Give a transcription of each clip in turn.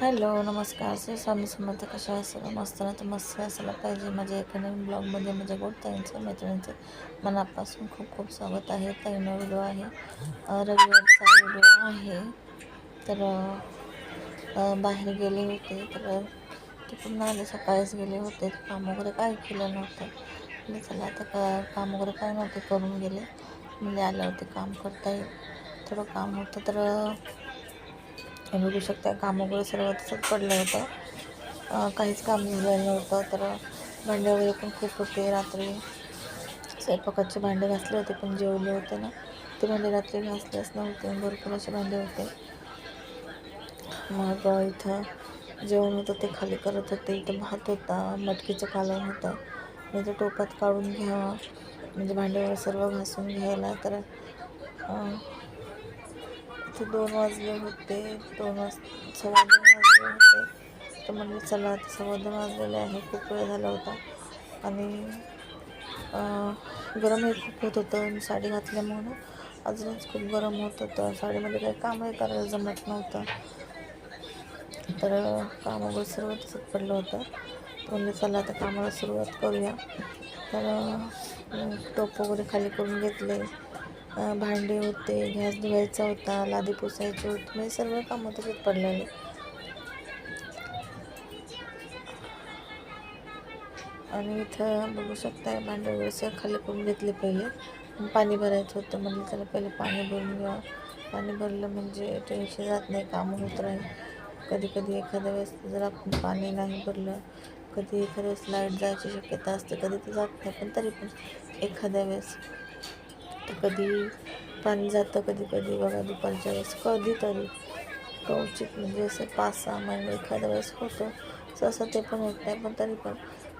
Hello नमस्कार. श्री स्वामी समर्थ कशा आहे सगळं मस्त ना? तर मस्त असायला पाहिजे माझ्या एका नवीन ब्लॉगमध्ये माझ्या गोडताईंचं मैत्रिणींचं मनापासून खूप खूप स्वागत आहे. ताईनं व्हिडिओ आहे. रविवारचा व्हिडिओ आहे. तर बाहेर गेले होते. तर तिकडून आले सकाळीच गेले होते. काम वगैरे काय केलं नव्हतं. म्हणजे चला आता का काम वगैरे काय नव्हते करून गेले. म्हणजे आल्यावरती काम करता येईल. थोडं काम होतं तर हे बघू शकता. काम वगैरे सर्व तसंच पडलं होतं. काहीच काम झालेलं नव्हतं तर भांडे वगैरे पण खूप होते. रात्री स्वयंपाकाचे भांडे घासले होते पण जेवले होते ना. ते भांडे रात्री घासलेच नव्हते. भरपूर असे भांडे होते. मग इथं जेवण होतं ते खाली करत होते. इथं भात होता मटकीचं कालवण होतं. मी ते टोपात काढून घ्यावा. म्हणजे भांडे वगैरे सर्व घासून घ्यायला तर इथे दोन वाजले होते दोन वाज सव्वा दोन वाजले होते. तर म्हणलं चला आता सव्वा दोन वाजलेले आहे खूप वेळ झाला होता. आणि गरमही खूप होत होतं. आणि साडी घातल्यामुळं अजूनच खूप गरम होत होतं. साडीमध्ये काही कामही करायला जमत नव्हतं. तर काम वगैरे सर्व तसंच पडलं होतं. तर म्हणलं चला आता कामाला सुरुवात करूया. तर टोप वगैरे खाली करून घेतले. भांडे होते गॅस धुवायचा होता लादी पुसायची होती म्हणजे सर्व कामं तसेच पडलेले. आणि इथं बघू शकताय भांडे वगैरे खाली करून घेतले पहिले. पाणी भरायचं होतं म्हणजे त्याला पहिले पाणी भरून घ्या पाणी भरलं म्हणजे टेन्शन जात नाही कामं होत राहील. कधी कधी एखाद्या वेळेस जर आपण पाणी नाही भरलं कधी एखाद्या वेळेस लाइट जायची शक्यता असते कधी ते जात नाही पण तरी पण एखाद्या वेळेस. कधी पाणी जातं कधी कधी. बघा दुपारच्या वेळेस कधीतरी कवचित म्हणजे असं पाच सहा महिने एखाद्या वेळेस होतं. सहसा ते पण होत नाही पण तरी पण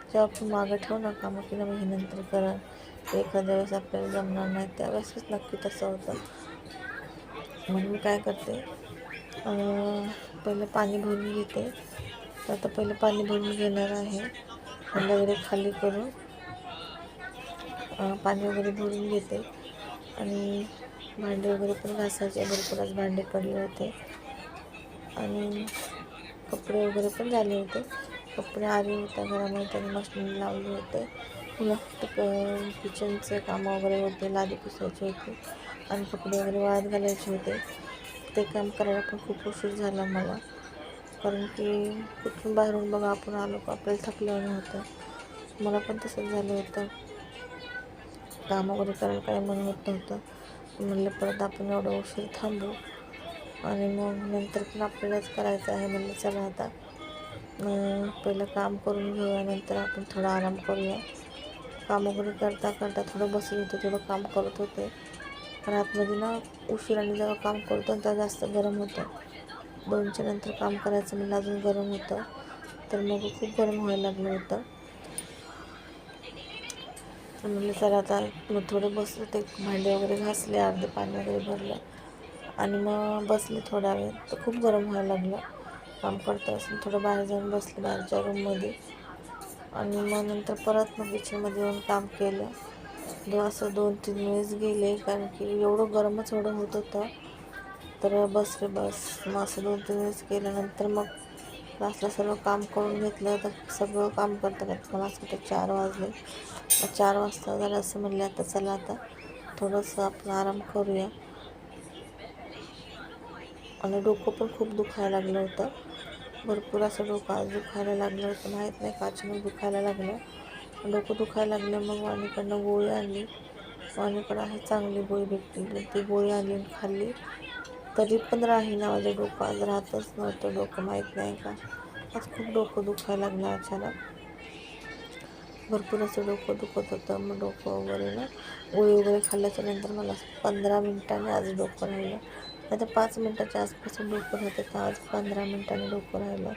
जेव्हा आपण मागं ठेवू नका मग की नाही हे नंतर करा. एखाद्या वेळेस आपल्याला जमणार नाही त्यावेळेसच नक्की तसं होतं. म्हणून मी काय करते पहिलं पाणी भरून घेते. तर आता पहिलं पाणी भरून घेणार आहे. भांडं वगैरे खाली करून पाणी वगैरे भरून घेते. आणि भांडे वगैरे पण घासायचे. भरपूरच भांडे पडले होते. आणि कपडे वगैरे पण झाले होते. कपडे आले होते घरामध्ये त्यांनी मशीन लावले होते. पुन्हा फक्त किचनचे कामं वगैरे होते लादी पुसायचे होते. आणि कपडे वगैरे वाळत घालायचे होते. ते काम करायला पण खूप उशीर झाला मला. कारण की कुठून बाहेरून बघा आपण आलो का आपल्याला थकलं होतं मला पण तसंच झालं होतं. काम वगैरे करायला काही मन होत नव्हतं. म्हणलं परत आपण एवढं उशीर थांबू. आणि मग नंतर पण आपल्यालाच करायचं आहे म्हणलं चला आता पहिलं काम करून घेऊया नंतर आपण थोडा आराम करूया. काम वगैरे करता करता थोडं बसत होते थोडं काम करत होते. पण आतमध्ये ना उशिराने जेव्हा काम करतो तेव्हा जास्त गरम होतं. दोनच्या नंतर काम करायचं म्हणलं अजून गरम होतं. तर मग खूप गरम व्हायला लागलं होतं. तर म्हणलं चला आता मग थोडं बसले. ते भांडे वगैरे घासले अर्धे पाणी वगैरे भरलं. आणि मग बसले थोडा वेळ. तर खूप गरम व्हायला लागलं. काम करता असून थोडं बाहेर जाऊन बसले बाहेरच्या रूममध्ये. आणि मग नंतर परत मग किचनमध्ये येऊन काम केलं. दो असं दोन तीन वेळेस गेले कारण की एवढं गरमच एवढं होत होतं. तर बस रे बस. मग असं दोन तीन वेळेस केल्यानंतर मग क्लासला सर्व काम करून घेतलं तर सगळं काम करता करता मला असं वाटतं चार वाजले. चार वाजता जरा असं म्हणलं आता चला आता थोडंसं आपण आराम करूया. आणि डोकं पण खूप दुखायला लागलं होतं. भरपूर असं डोकं आज दुखायला लागलं होतं. माहीत नाही काचीनं दुखायला लागलं. डोकं दुखायला लागलं मग वाणीकडनं गोळी आणली. वाणीकडं आहे चांगली गोळी भेटली ती गोळी आणली आणि खाल्ली. कधी पण राहीना माझं डोकं. आज राहतच नव्हतं डोकं माहीत नाही का? आज खूप डोकं दुखायला लागलं अचानक. भरपूर असं डोकं दुखत होतं मग डोकं वगैरे ना गोळी वगैरे खाल्ल्याच्या नंतर मला पंधरा मिनिटांनी आज डोकं राहिलं. आता पाच मिनटाच्या आसपास डोकं राहतं तर आज पंधरा मिनिटांनी डोकं राहिलं.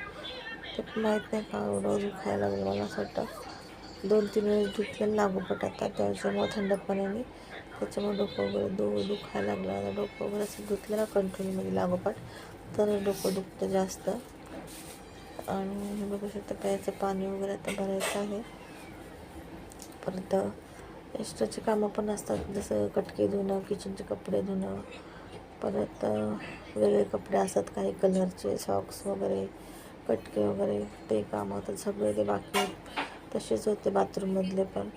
ते माहीत नाही का एवढं दुखायला लागलं मला असं वाटतं. दोन तीन वेळेस दुखलेलं लागोपट आता त्याच्यामुळे थंड पाण्याने त्याच्यामुळे डोकं वगैरे दो दुखायला लागलं. आता डोकं वगैरे असं धुतलेला कंट्रोलमध्ये लागोपाठ तर डोकं दुखतं जास्त. आणि हे बघू शकता प्यायचं पाणी वगैरे आता भरायचं आहे. परत एक्स्ट्राची कामं पण असतात जसं कटके धुणं किचनचे कपडे धुणं. परत वेगळे कपडे असतात काही कलरचे सॉक्स वगैरे कटके वगैरे ते काम होतात सगळे ते बाकी तसेच होते बाथरूममधले पण.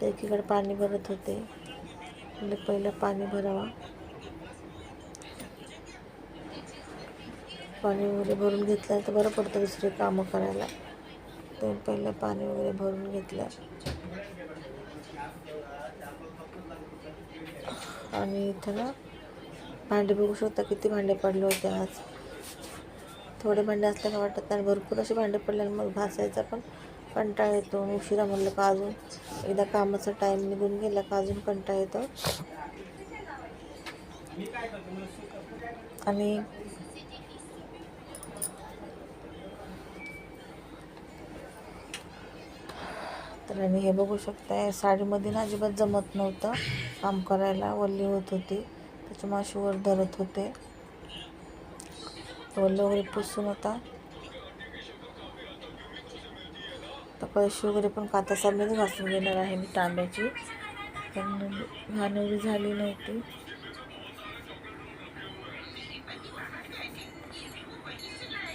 ते एकीकडे पाणी भरत होते. आपल्याला पहिलं पाणी भरावा. पाणी वगैरे भरून घेतलं तर बरं पडतं दुसरे कामं करायला. ते पहिलं पाणी वगैरे भरून घेतलं. आणि इथं ना भांडे बघू शकता किती भांडे पडले होते आज. थोडे भांडे असल्याला वाटत नाही. भरपूर असे भांडे पडले मग भासायचं पण कंटाळा येतो. उशिरा म्हणलं का अजून? एकदा कामाचा टाईम निघून गेला का अजून कंटाळा येतो? आणि तर आणि हे बघू शकताय साडीमध्ये ना अजिबात जमत नव्हतं. काम करायला वल्ली होत होती. त्याच्यामुळे माशीवर धरत होते. वल्ल वगैरे पुसून होता तर कळशी वगैरे पण काता घासून घेणार आहे मी तांब्याची. पण घाण एवढी झाली नव्हती.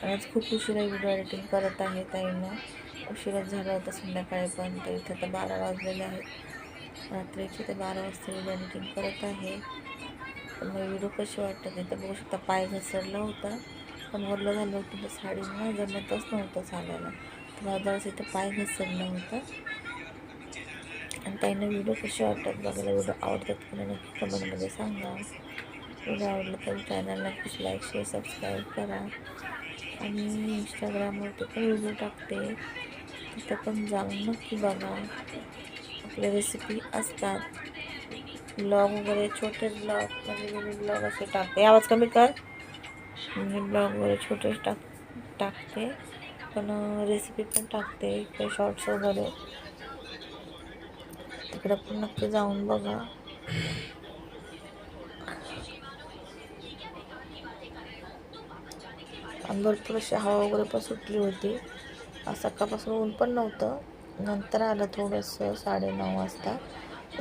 आज खूप उशिरा व्हिडिओ एडिटिंग करत आहे ताईंना. उशिराच झाला होता संध्याकाळी पण तर इथं तर बारा वाजलेले आहेत. रात्रीचे ते बारा वाजता व्हिडिओ एडिटिंग करत आहे. तर मग व्हिडिओ कसे वाटतात इथं बघू शकता पाय घसरला होता. पण वरलं झालं होतं तर साडीनं जमतच नव्हतं चालायला. तर इथं पाय घसरला होतं. आणि त्यांना व्हिडिओ कसे वाटतात बघायला व्हिडिओ आवडतात की नक्की कमेंटमध्ये सांगा. व्हिडिओ आवडला तर चॅनलला नक्कीच लाईक शेअर सबस्क्राईब करा. आणि इंस्टाग्रामवरती पण व्हिडिओ टाकते. तिथं पण जाऊन नक्की बघा. आपल्या रेसिपी असतात. ब्लॉग वगैरे छोटे ब्लॉग म्हणजे मी ब्लॉग असे टाकते. आवाज कमी कर. मी ब्लॉग वगैरे छोटे टाक टाकते. पण रेसिपी पण टाकते. काही शॉर्ट्स वगैरे. तिकडं पण नक्की जाऊन बघा. आणि भरपूर अशी हवा वगैरे पण सुटली होती. सकाळपासून ऊन पण नव्हतं. नंतर आलं थोडंसं साडेनऊ वाजता.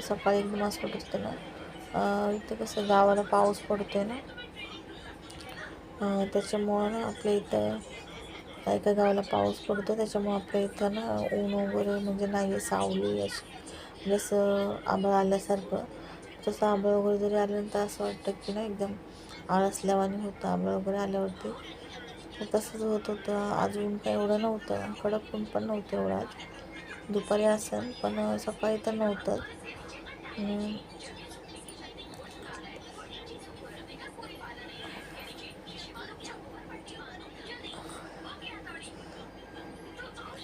सकाळी एकदम असं वाटत होतं ना. इथं कसं गावाला पाऊस पडतोय ना. त्याच्यामुळं ना आपल्या इथं काय एका गावाला पाऊस पडतो त्याच्यामुळं आपल्या इथं ना ऊन वगैरे म्हणजे नाही आहे सावली अशी. म्हणजे जसं आंबळ आल्यासारखं. तसं आंबळ वगैरे जरी आल्यानंतर असं वाटतं की ना एकदम आळसल्यावानी होतं आंबळ वगैरे आल्यावरती. तसंच होत होतं. आज ऊन काही एवढं नव्हतं. कडक ऊन पण नव्हतं एवढं आज. दुपारी असेल पण सकाळी तर नव्हतं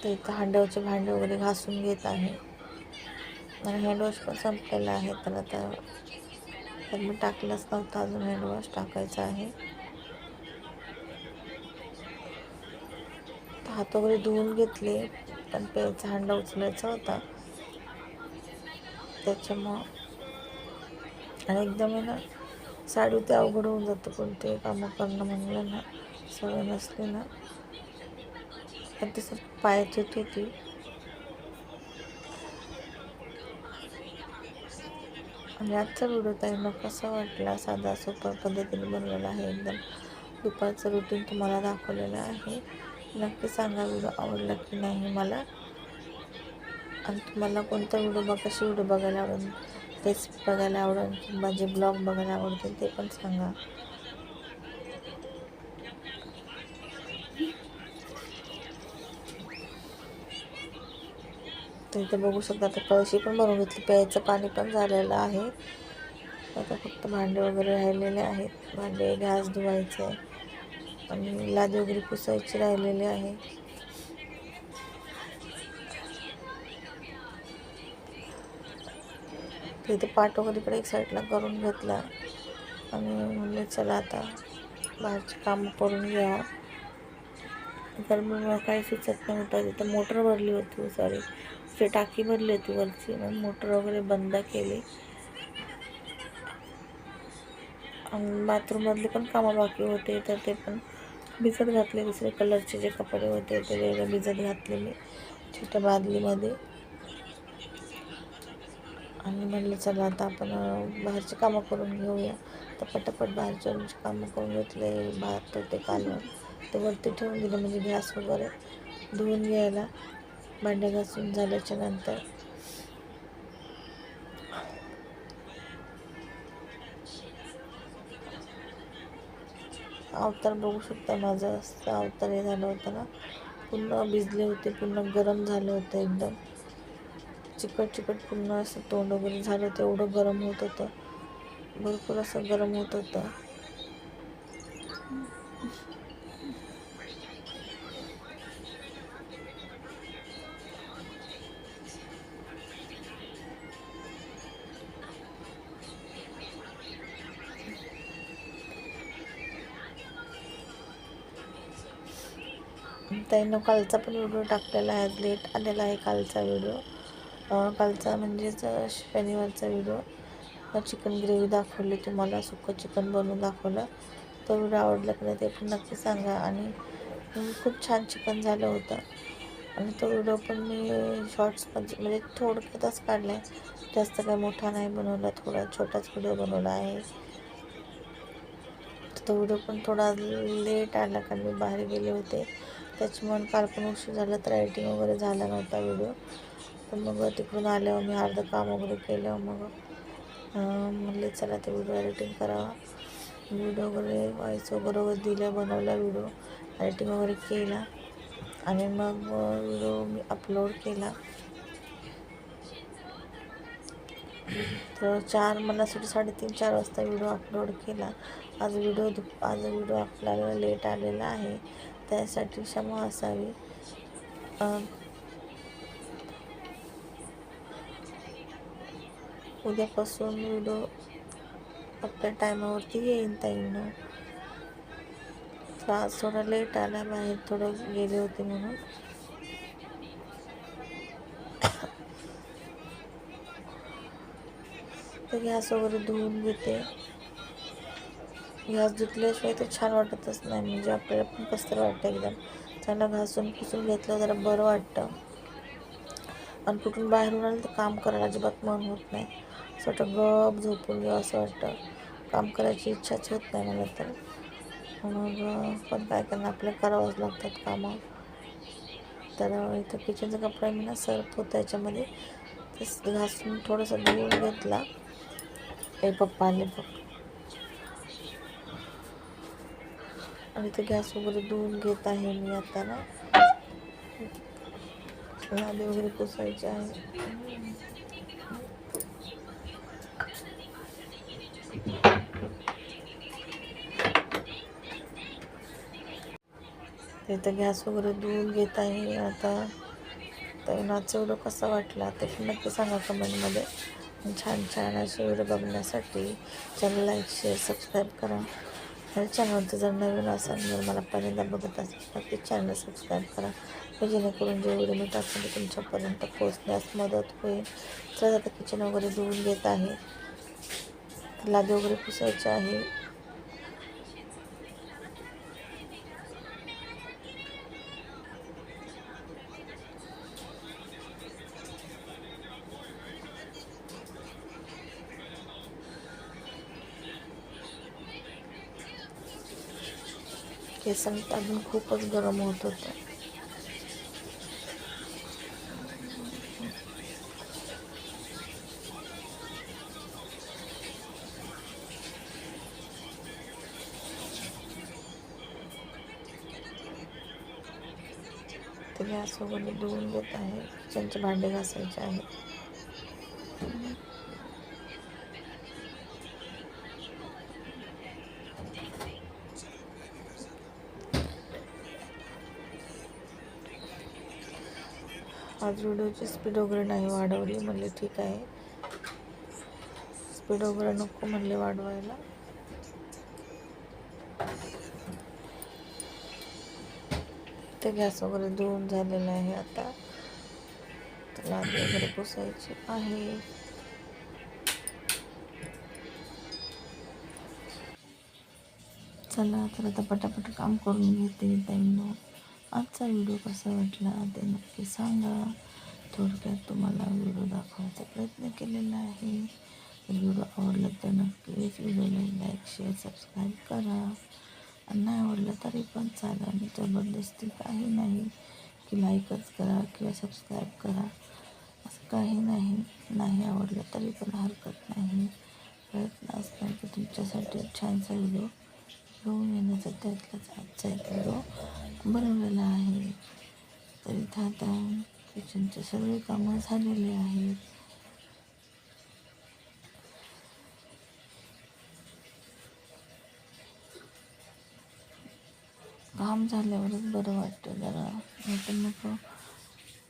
तर इथं हांड्यावरचे भांडे वगैरे घासून घेत आहे. आणि हँडवॉश पण संपलेला आहे. तर आता तर मी टाकलंच नव्हतं. अजून हँडवॉश टाकायचं आहे. तर हात वगैरे धुवून घेतले. पण प्यायचा हांडा उचलायचा होता. त्याच्यामुळं आणि एकदम आहे ना साडी ते अवघड होऊन जातं. कोणते कामं करणं म्हणलं ना सवय नसली ना. पण तसं पायात होती आणि आजचा व्हिडिओ त्यांना कसा वाटला? साधा सोपा पद्धतीने बनवलेला आहे एकदम. दुपारचं रुटीन तुम्हाला दाखवलेलं आहे. नक्की सांगा व्हिडिओ आवडला की नाही मला. आणि तुम्हाला कोणता व्हिडिओ बघा कशी व्हिडिओ बघायला आवडेल रेसिपी बघायला आवडेल किंवा जे ब्लॉग बघायला आवडतील ते पण सांगा. तर इथे बघू शकता आता कळशी पण भरून घेतली. प्यायचं पाणी पण झालेलं आहे. आता फक्त भांडे वगैरे राहिलेले आहेत. भांडे गॅस धुवायचे. आणि लादी वगैरे पुसायची राहिलेली आहे. तिथे इथे पाट वगैरे इकडे एक साईडला करून घेतला. आणि म्हणले चला आता बाहेरची कामं करून घ्या. तर मग काही सुचत नव्हतं. तिथं मोटर भरली होती सॉरी ती टाकी भरली होती वरची मग मोटर वगैरे बंद केली. आणि बाथरूममधले पण कामं बाकी होते तर ते पण भिजत घातले. दुसरे कलरचे जे कपडे होते ते वेगळे भिजत घातले मी छोट्या बादलीमध्ये. आणि म्हणलं चला आता आपण बाहेरची कामं करून घेऊया. तर पटापट बाहेरच्या कामं करून घेतले भात ते कालवण. ते वरती ठेवून दिलं म्हणजे गॅस वगैरे धुवून घ्यायला. भांडे घासून झाल्याच्यानंतर. अवतार बघू शकता माझं असं अवतार हे झालं होतं ना. पूर्ण भिजले होते पूर्ण गरम झालं होतं एकदम. चिकट चिकट पूर्ण असं तोंड वगैरे झालं होतं एवढं गरम होत होतं. भरपूर असं गरम होत होतं. त्यानं कालचा पण व्हिडिओ टाकलेला आहे लेट आलेला आहे कालचा व्हिडिओ. कालचा म्हणजेच शनिवारचा व्हिडिओ. चिकन ग्रेव्ही दाखवली तुम्हाला सुकं चिकन बनवून दाखवलं. तो व्हिडिओ आवडला की नाही ते पण नक्की सांगा. आणि खूप छान चिकन झालं होतं. आणि तो व्हिडिओ पण मी शॉर्ट्समध्ये म्हणजे थोडक्यातच काढला आहे जास्त काय मोठा नाही बनवला थोडा छोटाच व्हिडिओ बनवला आहे. तो व्हिडिओ पण थोडा लेट आला कारण मी बाहेर गेले होते. त्याच्यामुळे काल पण उशीर झाला तर एडिटिंग वगैरे झाला नव्हता व्हिडिओ तर मग तिकडून आल्यावर मी अर्धं काम वगैरे केलं मग म्हणले चला ते व्हिडिओ एडिटिंग करावा. व्हिडिओ वगैरे व्हॉइस वगैरे दिलं बनवला व्हिडिओ एडिटिंग वगैरे केला. आणि मग व्हिडिओ मी अपलोड केला. तर चार मला साडेतीन चार वाजता व्हिडिओ अपलोड केला. आज व्हिडिओ दुप आज व्हिडिओ आपल्याला लेट आलेला आहे. त्यासाठी क्षमा असावी. उद्यापासून व्हिडिओ आपल्या टायमावरती येईन ताईनं. त्रास थोडा लेट आला बाहेर थोडं गेले होते म्हणून. तर गॅस वगैरे धुवून घेते. घास धुतल्याशिवाय तर छान वाटतच नाही. म्हणजे आपल्याला पण कसं वाटतं एकदम त्यांना घासून पुसून घेतलं जरा बरं वाटतं. आणि कुठून बाहेरून आलं तर काम करायला अजिबात मन होत नाही. असं वाटतं गप झोपून घ्यावं असं वाटतं. काम करायची इच्छाच होत नाही मला तर. मग पण काय करणार? आपल्याला करावंच लागतात कामं. तर इथं किचनचा कपडा मी ना सर्फ होता याच्यामध्ये. तसं घासून थोडंसं धुवून घेतला. ए पप्पा आले बघ आणि ते गॅस वगैरे धुवून घेत आहे मी आता ना. लादे वगैरे पुसायचे आहे. तिथं गॅस वगैरे धुवून घेत आहे आता. तर नाचा व्हिडिओ कसा वाटला ते पण नक्की सांगा कमेंटमध्ये. छान छान असे व्हिडिओ बघण्यासाठी. चॅनल लाईक शेअर सबस्क्राईब करा. आणि चॅनलवरती जर नवीन असाल जर मला पहिल्यांदा बघत असेल तर ते चॅनल सबस्क्राईब करा. मी जेणेकरून जे व्हिडिओ मी टाकून ते तुमच्यापर्यंत पोहोचण्यास मदत होईल. तर आता किचन वगैरे धुवून घेत आहे. लादी वगैरे पुसायचे आहे. केसांत अजून खूपच गरम होत होतं. ते गॅस वगैरे धुवून घेत आहे. किचनचे भांडे घासायचे आहेत आज व्हिडिओची स्पीड वगैरे नाही वाढवली म्हणले ठीक आहे. स्पीड वगैरे नको म्हणले वाढवायला. ते गॅस वगैरे धुवून झालेलं आहे आता. तर लादी वगैरे पुसायची आहे. चला तर आता पटापट काम करून घेते ताईंनो. आजचा व्हिडिओ कसा वाटला ते नक्की सांगा. थोडक्यात तुम्हाला व्हिडिओ दाखवायचा प्रयत्न केलेला आहे. तर व्हिडिओ आवडला तर नक्कीच व्हिडिओला लाईक शेअर सबस्क्राईब करा. आणि नाही आवडलं तरी पण चालेल. आणि जबरदस्ती काही नाही की लाईकच करा किंवा सबस्क्राईब करा. असं काही नाही. नाही आवडलं तरी पण हरकत नाही. प्रयत्न असणार की तुमच्यासाठी छानसा व्हिडिओ घेऊन येण्याचा त्यातलाच आजचा एक व्हिडिओ बनवलेला आहे. तर इथं आता किचनचे सगळे कामं झालेले आहेत. काम झाल्यावरच बरं वाटतं जरा. नाही तर मग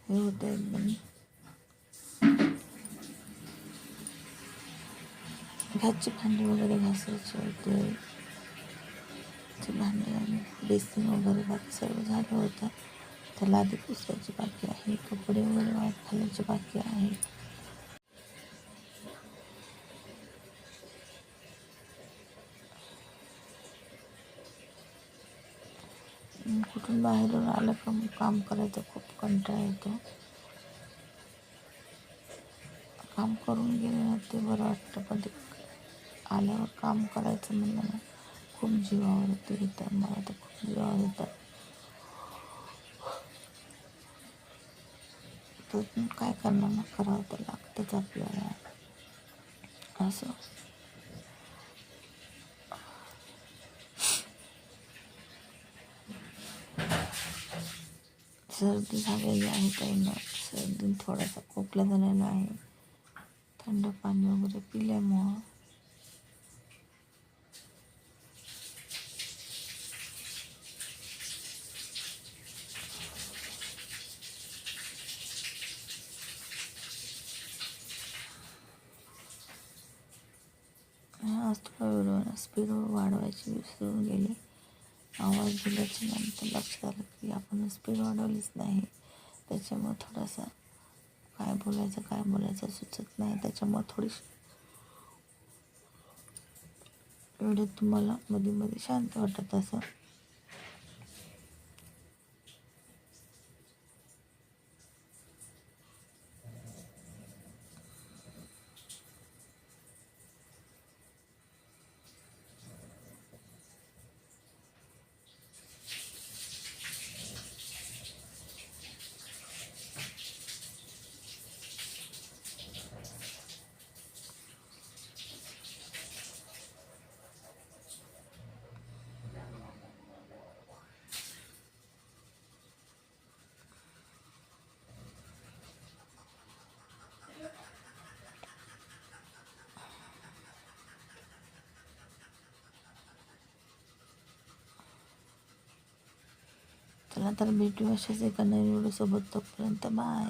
हे होतं एकदम. घरची भांडी वगैरे घासायची होते. ते भांडी आणि बेसिन वगैरे बाकी सर्व झालं होतं. त्याला आधी पुसायची बाकी आहे. कपडे वगैरे वाट घालायचे बाकी आहे. कुठून बाहेरून आलं का काम करायचं खूप कंटाळा येतो. काम करून गेले ना ते बरं वाटतं. पण ते आल्यावर काम करायचं म्हणलं ना खूप जीवावर येते येतं मला तर खूप जीवावर होतं तर काय करणार ना करावं तर लागतंच आपल्याला. असं. सर्दी झालेली आहे त्यांना सर्दी थोडासा खोकला झालेला आहे. थंड पाणी वगैरे पिल्यामुळं आज थोडा व्हिडिओ स्पीड वाढवायची विसरून गेले. आवाज दिल्याच्या नंतर लक्षात आलं की आपण स्पीड वाढवलीच नाही. त्याच्यामुळे थोडासा काय बोलायचं काय बोलायचं सुचत नाही. त्याच्यामुळे थोडीशी व्हिडिओ तुम्हाला मध्ये मध्ये शांत वाटत असं चला तर भेटू अशाच एका नवीन व्हिडिओसोबत तोपर्यंत बाय